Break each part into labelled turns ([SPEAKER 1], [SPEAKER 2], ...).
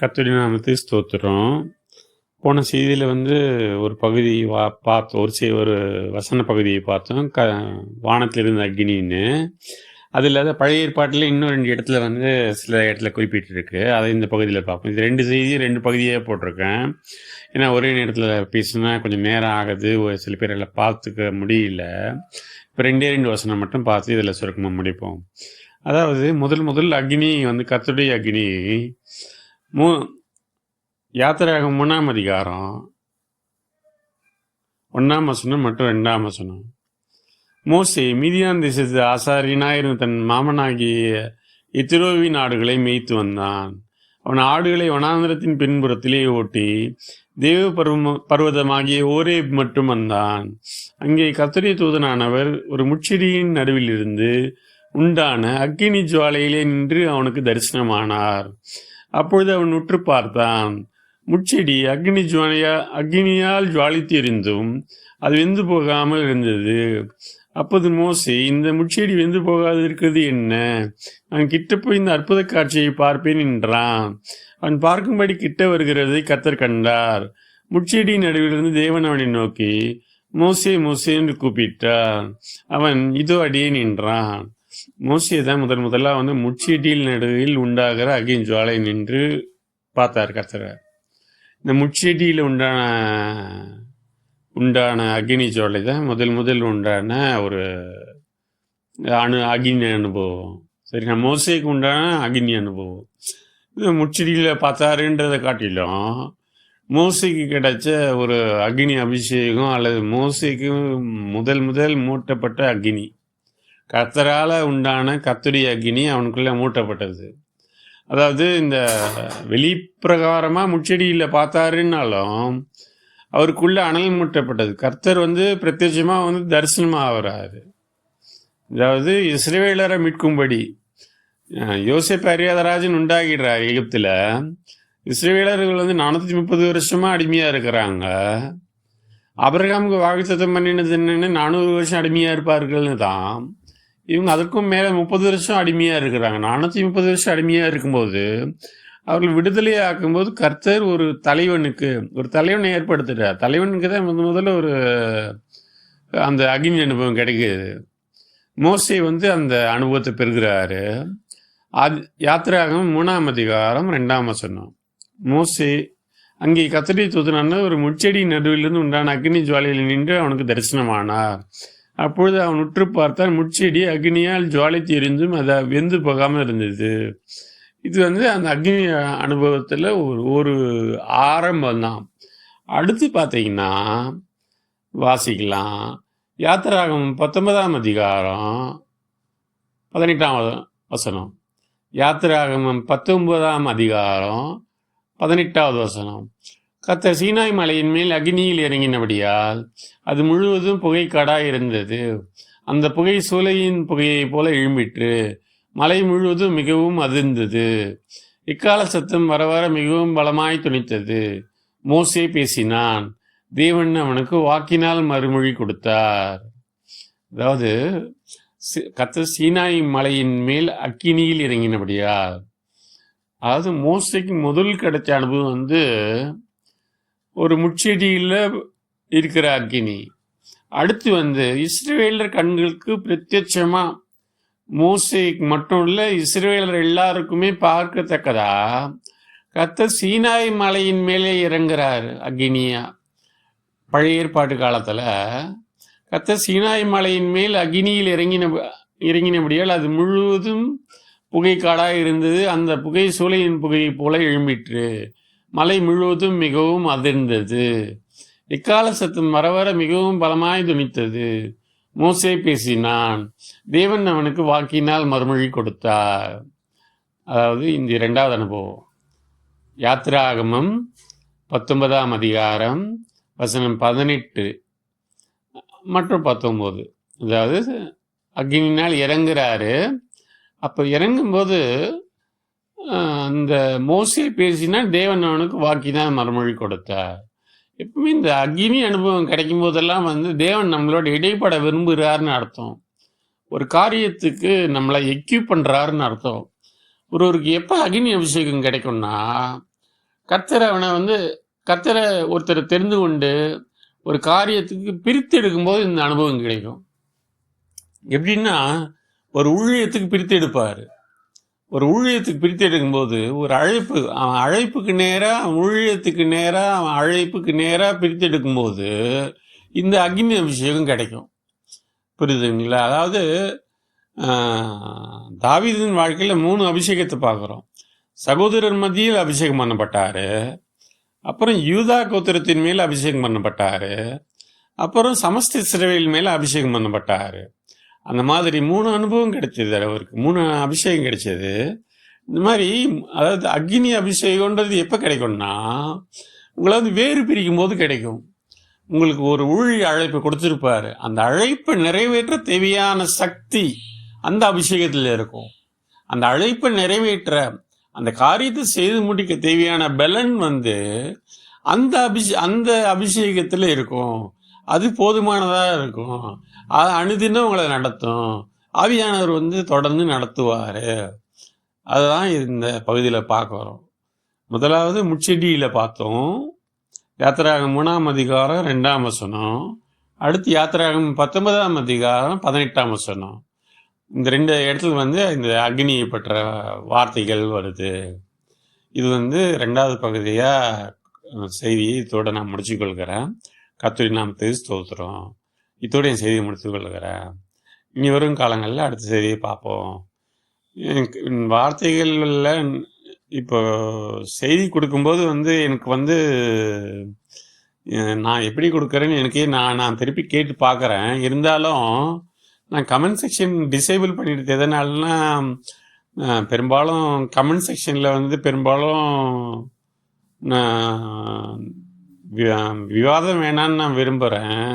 [SPEAKER 1] கர்த்தருடைய நாமத்துக்கு ஸ்தோத்திரம். போன செய்தியில் வந்து ஒரு பகுதி வா பார்த்தோம். ஒரு செய் ஒரு வசன பகுதியை பார்த்தோம். க வானத்தில் இருந்த அக்னின்னு. அது இல்லாத பழைய ஏற்பாட்டில் இன்னும் ரெண்டு இடத்துல வந்து சில இடத்துல குறிப்பிட்டிருக்கு. அதை இந்த பகுதியில் பார்ப்போம். இது ரெண்டு செய்தி ரெண்டு பகுதியாக போட்டிருக்கேன். ஏன்னா ஒரே நேரத்தில் பேசுனா கொஞ்சம் நேரம் ஆகுது. ஒரு சில பேர் எல்லாம் பார்த்துக்க முடியல. இப்போ ரெண்டே ரெண்டு வசனம் மட்டும் பார்த்து இதில் சுருக்கமாக முடிப்போம். அதாவது முதல் முதல் அக்னி வந்து கத்துடைய அக்னி. மூ யாத்திரையாகும் மூணாம் அதிகாரம் ஒன்றாம் வசனம் மற்றும் ரெண்டாம் வசனம். மோசே மீதியான் தேசத்து ஆசாரியனாயிருந்த தன் மாமனாகிய இத்திரோவி நாடுகளை மேய்த்து வந்தான். அவன் ஆடுகளை வனாந்திரத்தின் பின்புறத்திலே ஓட்டி தேவ பருவ பர்வதமாகிய ஓரே மட்டும் வந்தான். அங்கே கத்திரிய தூதனானவர் ஒரு முச்செடியின் நடுவில் இருந்து உண்டான அக்கினி ஜுவாலையிலே நின்று அவனுக்கு தரிசனமானார். அப்பொழுது அவன் உற்று பார்த்தான். முச்செடி அக்னி ஜுவாலையா அக்னியால் ஜுவாலித்திருந்தும் அது வெந்து போகாமல் இருந்தது. அப்போது மோசே இந்த முச்செடி வெந்து போகாது இருக்கிறது என்ன? நான் கிட்ட போய் இந்த அற்புத காட்சியை பார்ப்பேன் என்றான். அவன் பார்க்கும்படி கிட்ட வருகிறதை கத்தர் கண்டார். முச்செடி நடுவிலிருந்து தேவன் அவனை நோக்கி மோசே மோசே என்று கூப்பிட்டார். அவன் இதோ அடியே நின்றான் மோசியை தான் முதல் முதலாக வந்து முச்செடியில் நடுவில் உண்டாகிற அகின் ஜுவாலை நின்று பார்த்தார் கர்த்தர். இந்த முச்செடியில் உண்டான உண்டான அக்னி ஜுவாலை தான் முதல் முதல் உண்டான ஒரு அணு அக்னி அனுபவம். சரி மோசைக்கு உண்டான அக்னி அனுபவம். இது முச்செடியில் பார்த்தாருன்றதை காட்டிலும் மோசைக்கு கிடைச்ச ஒரு அக்னி அபிஷேகம் அல்லது மோசைக்கு முதல் முதல் மூட்டப்பட்ட அக்னி. கத்தரால் உண்டான கத்துடைய அக்னி அவனுக்குள்ளே மூட்டப்பட்டது. அதாவது இந்த வெளிப்பிரகாரமாக முச்செடியில் பார்த்தாருன்னாலும் அவருக்குள்ளே அனல் மூட்டப்பட்டது. கர்த்தர் வந்து பிரத்யட்சமாக வந்து தரிசனமாக ஆகிறாரு அதாவது இஸ்ரேலரை மீட்கும்படி யோசிப் அரியாதராஜன் உண்டாகிடுறார் எகிப்தில். இஸ்ரேலர்கள் வந்து நானூற்றி முப்பது வருஷமாக அடிமையாக இருக்கிறாங்க. அபிரகாமுக்கு வாக்குத்தத்தம் பண்ணினது என்னென்னு நானூறு வருஷம் அடிமையாக இருப்பார்கள்னு தான் இவங்க அதற்கும் மேலே முப்பது வருஷம் அடிமையாக இருக்கிறாங்க. நானூற்றி முப்பது வருஷம் அடிமையாக இருக்கும்போது அவர்கள் விடுதலை ஆக்கும்போது கர்த்தர் ஒரு தலைவனுக்கு ஒரு தலைவனை ஏற்படுத்துகிறார் தலைவனுக்கு தான் முத முதல்ல ஒரு அந்த அக்னி அனுபவம் கிடைக்குது. மோசே வந்து அந்த அனுபவத்தை பெறுகிறாரு. அது யாத்திராகம் மூணாம் அதிகாரம் ரெண்டாம் வசனம். மோசே அங்கே கத்திரி தூதனான ஒரு முச்செடி நடுவிலிருந்து உண்டான அக்னி ஜுவாலையில் நின்று அவனுக்கு தரிசனமானார். அப்பொழுது அவன் உற்று பார்த்தான் முட்செடி அக்னியால் ஜுவாலித்து எரிந்தும் அதை வெந்து போகாமல் இருந்தது. இது வந்து அந்த அக்னி அனுபவத்தில் ஒரு ஒரு ஆரம்பம் தான். அடுத்து பார்த்தீங்கன்னா வாசிக்கலாம். யாத்திராகம் பத்தொன்பதாம் அதிகாரம் பதினெட்டாம் வசனம். யாத்திராகமம் பத்தொன்பதாம் அதிகாரம் பதினெட்டாவது வசனம். கத்த சீனாய் மலையின் மேல் அக்னியில் இறங்கினபடியால் அது முழுவதும் புகைக்காடாய் இருந்தது. அந்த புகை சூலையின் புகையைப் போல எழும்பிற்று. மலை முழுவதும் மிகவும் அதிர்ந்தது. இக்கால சத்தம் வர வர மிகவும் பலமாய் துணித்தது. மோசே பேசினான் தேவன் அவனுக்கு வாக்கினால் மறுமொழி கொடுத்தார். அதாவது கத்த சீனாய் மலையின் மேல் அக்கினியில் இறங்கினபடியால் அதாவது மோசைக்கு முதல் கிடைச்ச அனுபவம் வந்து ஒரு முச்செடியில் இருக்கிற அக்கினி அடுத்து வந்து இஸ்ரேலர் கண்களுக்கு பிரத்யட்சமாக மோசேக்கு மட்டும் இல்லை இஸ்ரேலர் எல்லாருக்குமே பார்க்கத்தக்கதா? கத்த சீனாய் மலையின் மேலே இறங்குறார் அக்னியா. பழைய ஏற்பாட்டு காலத்தில் கத்த சீனாய் மலையின் மேல் அக்னியில் இறங்கின இறங்கினபடியால் அது முழுவதும் புகைக்காடாக இருந்தது. அந்த புகை சூளையின் புகையை போல எழும்பிற்று. மலை முழுவதும் மிகவும் அதிர்ந்தது. இக்கால சத்தம் வர வர மிகவும் பலமாய் துணித்தது. மோசே பேசினான் தேவன் அவனுக்கு வாக்கினால் மறுமொழி கொடுத்தார். அதாவது இந்த இரண்டாவது அனுபவம். யாத்ராகமம் பத்தொன்பதாம் அதிகாரம் வசனம் பதினெட்டு மற்றும் பத்தொம்போது அதாவது அக்னினால் இறங்குறாரு. அப்போ இறங்கும்போது அந்த மோசே பேசினா தேவன் அவனுக்கு வாக்கினால் மறுமொழி கொடுத்தார். எப்பவுமே இந்த அக்னி அனுபவம் கிடைக்கும் போதெல்லாம் வந்து தேவன் நம்மளோட இடைப்பட விரும்புகிறாருன்னு அர்த்தம். ஒரு காரியத்துக்கு நம்மளை எக்யூப் பண்ணுறாருன்னு அர்த்தம். ஒருவருக்கு எப்போ அக்னி அபிஷேகம் கிடைக்கும்னா கர்த்தர் அவனை வந்து கர்த்தரை ஒருத்தரை தெரிந்து கொண்டு ஒரு காரியத்துக்கு பிரித்து எடுக்கும்போது இந்த அனுபவம் கிடைக்கும். எப்படின்னா ஒரு ஊழியத்துக்கு பிரித்து எடுப்பார் ஒரு ஊழியத்துக்கு பிரித்து எடுக்கும்போது ஒரு அழைப்பு அவன் அழைப்புக்கு நேராக ஊழியத்துக்கு நேராக அவன் அழைப்புக்கு நேராக பிரித்து எடுக்கும்போது இந்த அக்னி அபிஷேகம் கிடைக்கும். புரியுதுங்களா? அதாவது தாவிதின் வாழ்க்கையில் மூணு அபிஷேகத்தை பார்க்குறோம். சகோதரர் மத்தியில் அபிஷேகம் பண்ணப்பட்டாரு. அப்புறம் யூதா கோத்திரத்தின் மேல் அபிஷேகம் பண்ணப்பட்டாரு. அப்புறம் சமஸ்த இஸ்ரவேல் மேல் அபிஷேகம் பண்ணப்பட்டார். அந்த மாதிரி மூணு அனுபவம் கிடைச்சது அவருக்கு. மூணு அபிஷேகம் கிடைச்சது. இந்த மாதிரி அதாவது அக்னி அபிஷேகம்ன்றது எப்போ கிடைக்கும்னா உங்களை வந்து வேறு பிரிக்கும் போது கிடைக்கும். உங்களுக்கு ஒரு ஊழி அழைப்பு கொடுத்துருப்பாரு. அந்த அழைப்பை நிறைவேற்ற தேவையான சக்தி அந்த அபிஷேகத்தில் இருக்கும். அந்த அழைப்பை நிறைவேற்ற அந்த காரியத்தை செய்து முடிக்க தேவையான பலன் வந்து அந்த அபிஷே அந்த அபிஷேகத்தில் இருக்கும். அது போதுமானதாக இருக்கும். அது அனுதினம் உங்களை நடத்தும். ஆவியானவர் வந்து தொடர்ந்து நடத்துவார். அதுதான் இந்த பகுதியில் பார்க்குறோம் முதலாவது முச்செடியில் பார்த்தோம். யாத்திராகம் மூணாம் அதிகாரம் ரெண்டாம் வசனம். அடுத்து யாத்திராகம் பத்தொன்பதாம் அதிகாரம் பதினெட்டாம் வசனம். இந்த ரெண்டு இடத்துல வந்து இந்த அக்னியை பற்ற வார்த்தைகள் வருது. இது வந்து ரெண்டாவது பகுதியாக செய்தியை இதோட நான் முடிச்சுக்கொள்கிறேன். நாம் நாமத்துக்கு ஸ்தோத்திரம். இதோட என் செய்தியை முடித்துக்கொள்கிறேன் இனி வரும் காலங்களில் அடுத்த செய்தியை பார்ப்போம். எனக்கு வார்த்தைகளில் இப்போ செய்தி கொடுக்கும்போது வந்து எனக்கு வந்து நான் எப்படி கொடுக்குறேன்னு எனக்கே நான் நான் திருப்பி கேட்டு பார்க்குறேன். இருந்தாலும் நான் கமெண்ட் செக்ஷன் டிசேபிள் பண்ணிட்டு எதனாலனா பெரும்பாலும் கமெண்ட் செக்ஷனில் வந்து பெரும்பாலும் நான் விவாதம் வேணான்னு நான் விரும்புகிறேன்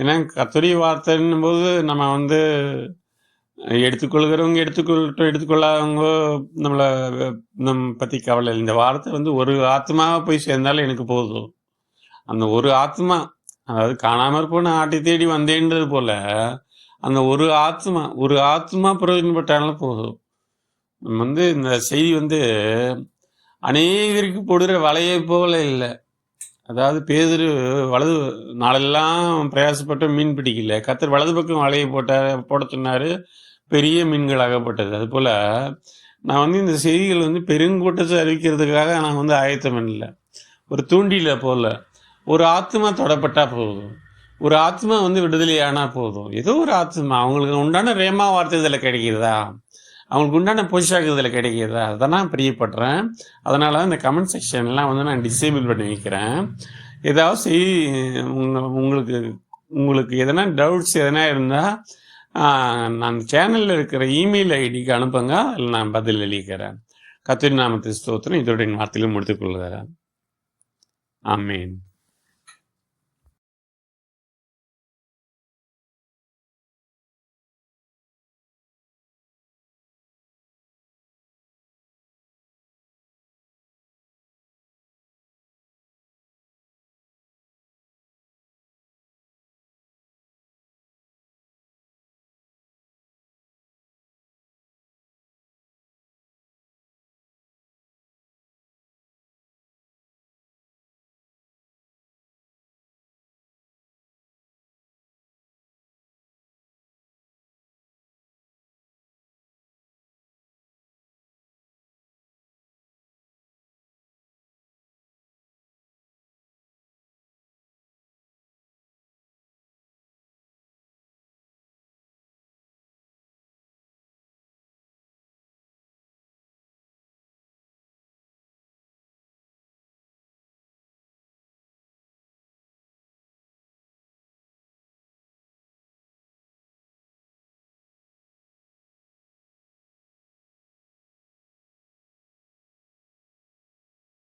[SPEAKER 1] ஏன்னா கத்துரிய வார்த்தைன்னும் போது நம்ம வந்து எடுத்துக்கொள்கிறவங்க எடுத்துக்கொள்ளட்டும் எடுத்துக்கொள்ளாதவங்க நம்மளை நம்ம பற்றி கவலை இல்லை. இந்த வார்த்தை வந்து ஒரு ஆத்மாவை போய் சேர்ந்தாலும் எனக்கு போதும். அந்த ஒரு ஆத்மா அதாவது காணாமற் போன ஆட்டி தேடி வந்தேன்றது போல் அந்த ஒரு ஆத்மா ஒரு ஆத்மா பிரயோஜனப்பட்டாலும் போதும். நம்ம வந்து இந்த செய்தி வந்து அநேகருக்கு போடுற வலையை போல இல்லை. அதாவது பேதுரு வலது நாளெல்லாம் பிரயாசப்பட்டு மீன் பிடிக்கல. கத்தர் வலது பக்கம் வலையை போட்ட போட சொன்னார். பெரிய மீன்கள் அகப்பட்டது. அதுபோல் நான் வந்து இந்த செய்திகள் வந்து பெருங்கூட்டத்தை அறிவிக்கிறதுக்காக நான் வந்து ஆயத்தம் இல்லை ஒரு தூண்டில போல. ஒரு ஆத்மா தொடப்பட்டால் போதும். ஒரு ஆத்மா வந்து விடுதலையானா போதும். ஏதோ ஒரு ஆத்மா அவங்களுக்கு உண்டான ரேமா வார்த்தை இதில் கிடைக்கிறதா? அவங்களுக்கு உண்டான போஷாக்கு இதில் கிடைக்கிறதா அதை நான் பிரியப்படுறேன். அதனால தான் இந்த கமெண்ட் செக்ஷன்லாம் வந்து நான் டிசேபிள் பண்ணி வைக்கிறேன். ஏதாவது செய் உங்களுக்கு உங்களுக்கு எதனா டவுட்ஸ் எதனா இருந்தால் நான் சேனலில் இருக்கிற இமெயில் ஐடிக்கு அனுப்புங்க. அதில் நான் பதில் அளிக்கிறேன். கத்திரி நாமத்து ஸ்தோத்திரம். இதோடைய என் வார்த்தையிலும் முடித்துக்கொள்கிறேன் ஆமேன்.